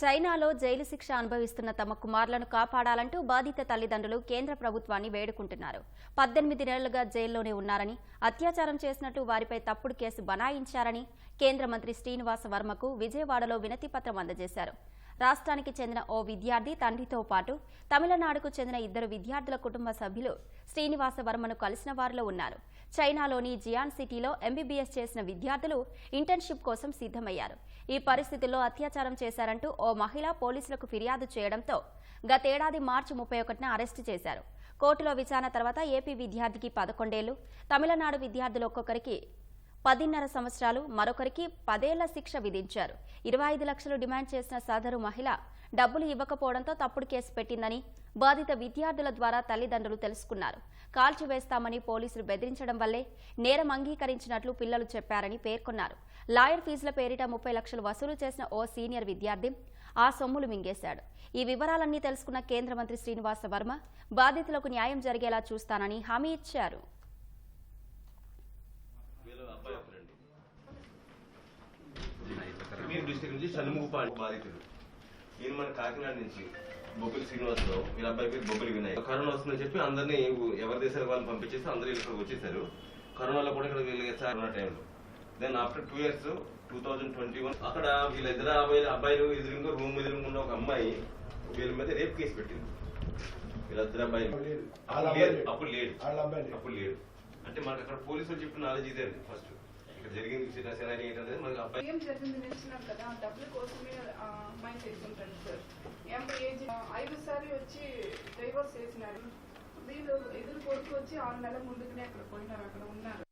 చైనాలో జైలు శిక్ష అనుభవిస్తున్న తమ కుమారులను కాపాడాలంటూ బాధిత తల్లిదండ్రులు కేంద్ర ప్రభుత్వాన్ని వేడుకుంటున్నారు. పద్దెనిమిది నెలలుగా జైల్లోనే ఉన్నారని అత్యాచారం చేసినట్టు వారిపై తప్పుడు కేసు బనాయించారని కేంద్ర మంత్రి శ్రీనివాస వర్మకు విజయవాడలో వినతిపత్రం అందజేశారు. రాష్ట్రానికి చెందిన ఓ విద్యార్థి తండ్రితో పాటు తమిళనాడుకు చెందిన ఇద్దరు విద్యార్థుల కుటుంబ సభ్యులు శ్రీనివాస వర్మను కలిసిన వారిలో ఉన్నారు. చైనాలోని జియాన్ సిటీలో ఎంబీబీఎస్ చేసిన విద్యార్థులు ఇంటర్న్షిప్ కోసం సిద్ధమయ్యారు. ఈ పరిస్థితుల్లో అత్యాచారం చేశారంటూ ఓ మహిళ పోలీసులకు ఫిర్యాదు చేయడంతో గతేడాది మార్చి ముప్పై ఒకటిన అరెస్టు చేశారు. కోర్టులో విచారణ తర్వాత ఏపీ విద్యార్థికి పదకొండేళ్ళు తమిళనాడు విద్యార్థులు ఒక్కొక్కరికి పదిన్నర సంవత్సరాలు మరొకరికి పదేళ్ళ శిక్ష విధించారు. ఇరవై ఐదు లక్షలు డిమాండ్ చేసిన సదరు మహిళ డబ్బులు ఇవ్వకపోవడంతో తప్పుడు కేసు పెట్టిందని బాధిత విద్యార్థుల ద్వారా తల్లిదండ్రులు తెలుసుకున్నారు. కాల్చివేస్తామని పోలీసులు బెదిరించడం వల్లే నేరం అంగీకరించినట్లు పిల్లలు చెప్పారని పేర్కొన్నారు. లాయర్ ఫీజుల పేరిట ముప్పై లక్షలు వసూలు చేసిన ఓ సీనియర్ విద్యార్థి ఆ సొమ్ములు మింగేశాడు. ఈ వివరాలన్నీ తెలుసుకున్న కేంద్ర మంత్రి శ్రీనివాస వర్మ బాధితులకు న్యాయం జరిగేలా చూస్తానని హామీ ఇచ్చారు వీళ్ళ అబ్బాయి ఒకరండి మీరు డిస్ట్రిక్ట్ నుంచి షణ్ముఖపాడు బాధితుడు. ఈయన మన కాకినాడ నుంచి బొబ్బిలి శ్రీనివాసరావు. వీళ్ళ అబ్బాయి పేరు బొబ్బిలి వినయ్ కరోనా వస్తుందని చెప్పి అందరినీ ఎవరి దేశాలకు వాళ్ళు పంపించేసి అందరూ ఇక్కడ వచ్చేసారు. కరోనాలో కూడా ఇక్కడ వీళ్ళు ఉన్న టైంలో. Then after two years two thousand twenty one అక్కడ వీళ్ళిద్దరు అబ్బాయిలు అబ్బాయిలు ఎదురుగా రూమ్ ఎదురుగా ఉన్న ఒక అమ్మాయి వీళ్ళ మీద రేప్ కేసు పెట్టింది. వీళ్ళిద్దరు అబ్బాయి. అప్పుడు లేడు. అప్పుడు లేడు. వాళ్ళ అబ్బాయి లేడు. అప్పుడు లేడు. అంటే మనకు అక్కడ పోలీసులు చెప్పిన నాలెడ్జ్ ఇదే ఫస్ట్. ఇక్కడ జరిగింది. విషయం ఏంటంటే అబ్బాయి ఏం జరిగింది కదా. డబ్బుల కోసమే ఆ అమ్మాయి సార్. ఎంపై ఏజ్ ఐదు సారి వచ్చి డైవర్స్ చేసినారు. వీళ్ళు ఎదురు కొడుకు వచ్చి ఆరు నెలల ముందుకునే అక్కడ పోయినారు. అక్కడ ఉన్నారు.